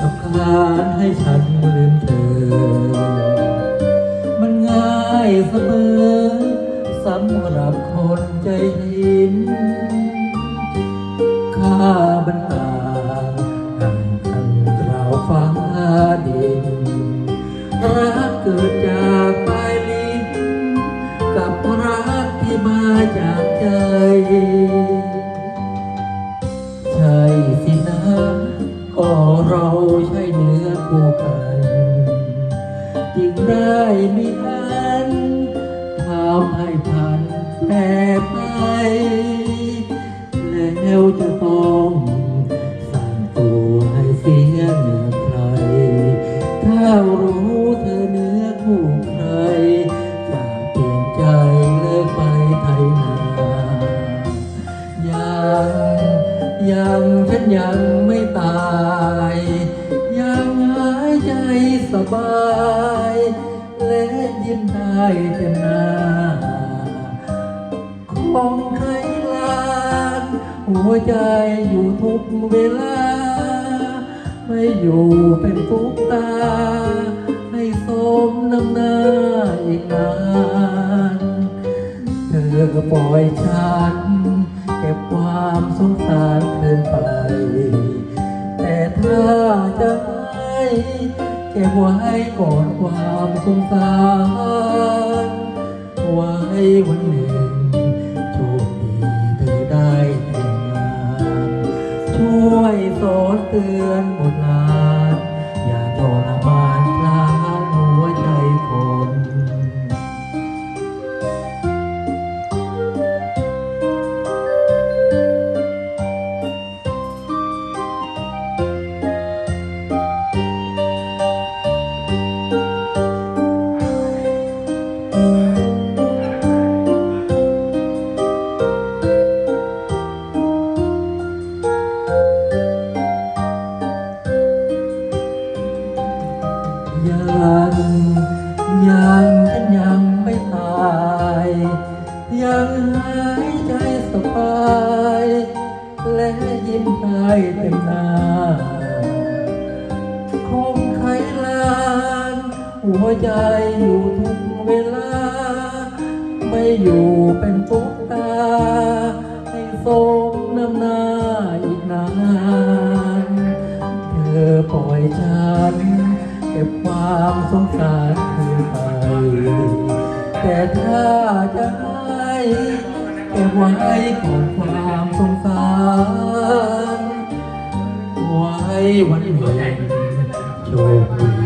กับการให้ฉันลืมเธอ มันง่ายเสมอสำหรับคนใจหินข้ามัน เราใช่เนื้อคู่กันจึงได้มีอันทำให้พันแปรไป แล้วจะต้องสั่งตัวให้เสียเหนือใคร ถ้ารู้เธอเนื้อคู่ใครจะเปลี่ยนใจเลิกไปไทยนายังยังฉันยัง บาย และยิ้มได้เต็มหน้า ของใครลานหัวใจอยู่ทุกเวลา ไม่อยู่เป็นทุกตา ให้สมน้ำหน้าอีกนานเธอปล่อยฉันเก็บความสงสารเกินไป แต่ถ้าจะให้ เก็บไว้ก่อนความสงสารไว้วันหนึ่งโชคดีเธอได้แต่งงาน ช่วยสอนเตือนบท ยเต็มหน้าคงไขลาน หัวใจอยู่ทุกเวลา ไม่อยู่เป็นตุ๊กตา ให้สมน้ำหน้าอีกนาน เธอปล่อยฉันเก็บความสงสารคืนไป แต่ถ้าจะให้ เก็บไว้ของความสงสารไว้วันหนึ่งโชคดี